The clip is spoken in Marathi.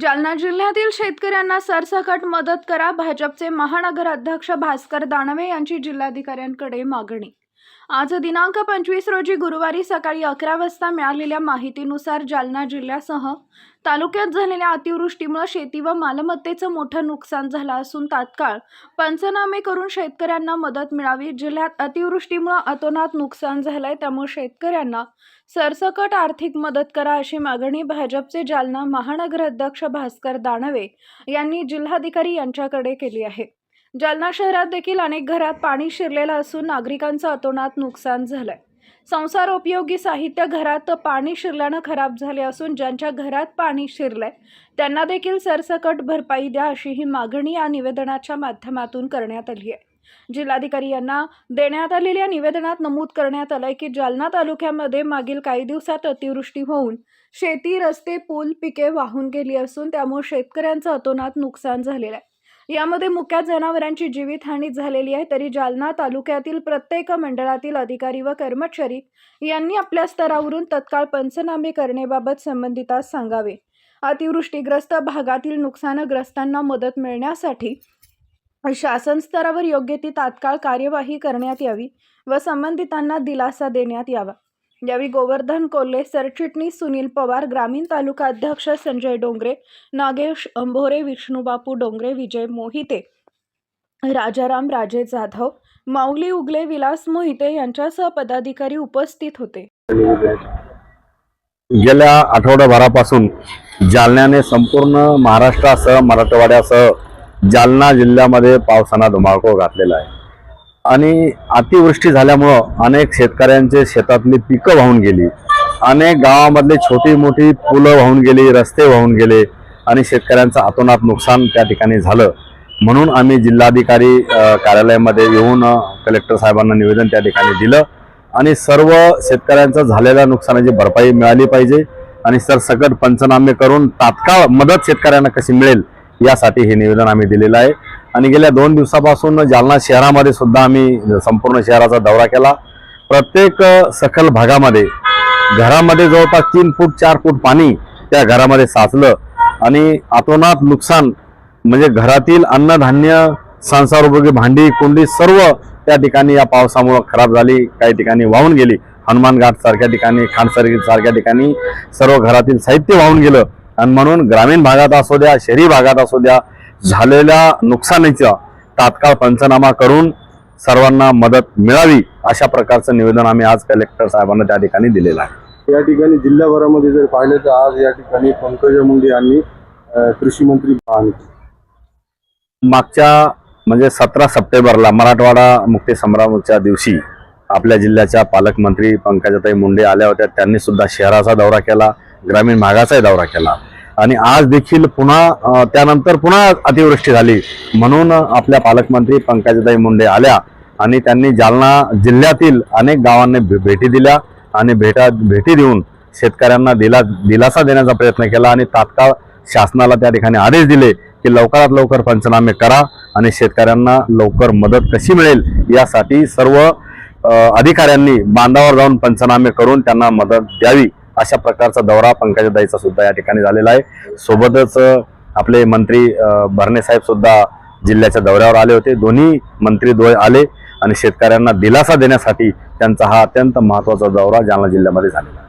जालना जिल्ह्यातील शेतकऱ्यांना सरसकट मदत करा. भाजपचे महानगराध्यक्ष भास्कर दानवे यांची जिल्हाधिकाऱ्यांकडे मागणी. आज दिनांक पंचवीस रोजी गुरुवारी सकाळी अकरा वाजता मिळालेल्या माहितीनुसार जालना जिल्ह्यासह तालुक्यात झालेल्या अतिवृष्टीमुळे शेती व मालमत्तेचं मोठं नुकसान झालं असून तात्काळ पंचनामे करून शेतकऱ्यांना मदत मिळावी. जिल्ह्यात अतिवृष्टीमुळे अतोनात नुकसान झालंय त्यामुळे शेतकऱ्यांना सरसकट आर्थिक मदत करा अशी मागणी भाजपचे जालना महानगराध्यक्ष भास्कर दानवे यांनी जिल्हाधिकारी यांच्याकडे केली आहे. जालना शहरात देखील अनेक घरात पाणी शिरलेलं असून नागरिकांचं अतोनात नुकसान झालंय. संसारोपयोगी साहित्य घरात पाणी शिरल्यानं खराब झाले असून ज्यांच्या घरात पाणी शिरलंय त्यांना देखील सरसकट भरपाई द्या अशी ही मागणी या निवेदनाच्या माध्यमातून करण्यात आली आहे. जिल्हाधिकारी यांना देण्यात आलेल्या निवेदनात नमूद करण्यात आलंय की जालना तालुक्यामध्ये मागील काही दिवसात अतिवृष्टी होऊन शेती रस्ते पूल पिके वाहून गेली असून त्यामुळे शेतकऱ्यांचं अतोनात नुकसान झालेलं आहे. यामध्ये मुक्या जनावरांची जीवितहानी झालेली आहे. तरी जालना तालुक्यातील प्रत्येक मंडळातील अधिकारी व कर्मचारी यांनी आपल्या स्तरावरून तत्काळ पंचनामे करण्याबाबत संबंधितास सांगावे. अतिवृष्टीग्रस्त भागातील नुकसानग्रस्तांना मदत मिळण्यासाठी शासन स्तरावर योग्य ती तात्काळ कार्यवाही करण्यात यावी व संबंधितांना दिलासा देण्यात यावा. यावेळी गोवर्धन कोल्हे सरचिटणीस सुनील पवार ग्रामीण तालुका अध्यक्ष संजय डोंगरे नागेश अंभोरे विष्णूबापू डोंगरे विजय मोहिते राजाराम राजे जाधव माऊली उगले विलास मोहिते यांच्यासह पदाधिकारी उपस्थित होते. गेल्या आठवड्याभरापासून जालन्याने संपूर्ण महाराष्ट्रासह मराठवाड्यासह जालना जिल्ह्यामध्ये पावसानं धुमाकूळ घातलेला आहे. आणि अतिवृष्टी झाल्यामुळं अनेक शेतकऱ्यांचे शेतातली पिकं वाहून गेली. अनेक गावामधले छोटी मोठी पुलं वाहून गेली रस्ते वाहून गेले आणि शेतकऱ्यांचं आतोनात नुकसान त्या ठिकाणी झालं. म्हणून आम्ही जिल्हाधिकारी कार्यालयामध्ये येऊन कलेक्टर साहेबांना निवेदन त्या ठिकाणी दिलं आणि सर्व शेतकऱ्यांचं झालेल्या नुकसानाची भरपाई मिळाली पाहिजे आणि सरसकट पंचनामे करून तात्काळ मदत शेतकऱ्यांना कशी मिळेल यासाठी हे निवेदन आम्ही दिलेलं आहे. आणि गेल्या दोन दिवसापासून जालना शहरामध्ये सुद्धा आम्ही संपूर्ण शहराचा दौरा केला. प्रत्येक सखल भागामध्ये घरामध्ये जवळपास तीन फूट चार फूट पाणी त्या घरामध्ये साचलं. आणि अतोनात नुकसान म्हणजे घरातील अन्नधान्य संसारोपयोगी भांडी कुंडी सर्व त्या ठिकाणी या पावसामुळं खराब झाली काही ठिकाणी वाहून गेली. हनुमान घाट सारख्या ठिकाणी खानसरी सारख्या ठिकाणी सर्व घरातील साहित्य वाहून गेलं. आणि म्हणून ग्रामीण भागात असू द्या शहरी भागात असू द्या झालेल्या नुकसानीचा तात्काळ पंचनामा करून सर्वांना मदत मिळावी अशा प्रकारचं निवेदन आम्ही आज कलेक्टर साहेबांना त्या ठिकाणी दिलेलं आहे. या ठिकाणी जिल्हाभरामध्ये जर पाहिलं तर आज या ठिकाणी पंकजा मुंडे यांनी कृषी मंत्री. मागच्या म्हणजे सतरा सप्टेंबरला मराठवाडा मुक्ती संग्रामच्या दिवशी आपल्या जिल्ह्याच्या पालकमंत्री पंकजाताई मुंडे आल्या होत्या. त्यांनी सुद्धा शहराचा दौरा केला ग्रामीण भागाचाही दौरा केला. आणि आज देखील पुन्हा त्यानंतर पुन्हा अतिवृष्टी झाली. म्हणून आपल्या पालकमंत्री पंकजाताई मुंडे आल्या आणि त्यांनी जालना जिल्ह्यातील अनेक गावांनी भे- भेटी दिल्या आणि भेटा भेटी देऊन शेतकऱ्यांना दिला दिलासा देण्याचा प्रयत्न केला आणि तात्काळ शासनाला त्या ठिकाणी आदेश दिले की लवकरात लवकर पंचनामे करा आणि शेतकऱ्यांना लवकर मदत कशी मिळेल यासाठी सर्व अधिकाऱ्यांनी बांधावर जाऊन पंचनामे करून त्यांना मदत द्यावी. अशा प्रकारचा दौरा पंकजाताईचा सुद्धा या ठिकाणी झालेला आहे. सोबतच आपले मंत्री अ, भरणे साहेब सुद्धा जिल्ह्याच्या दौऱ्यावर आले होते. दोन्ही मंत्री द्वय आले आणि शेतकऱ्यांना दिलासा देण्यासाठी त्यांचा हा अत्यंत महत्त्वाचा दौरा जालना जिल्ह्यामध्ये झालेला आहे.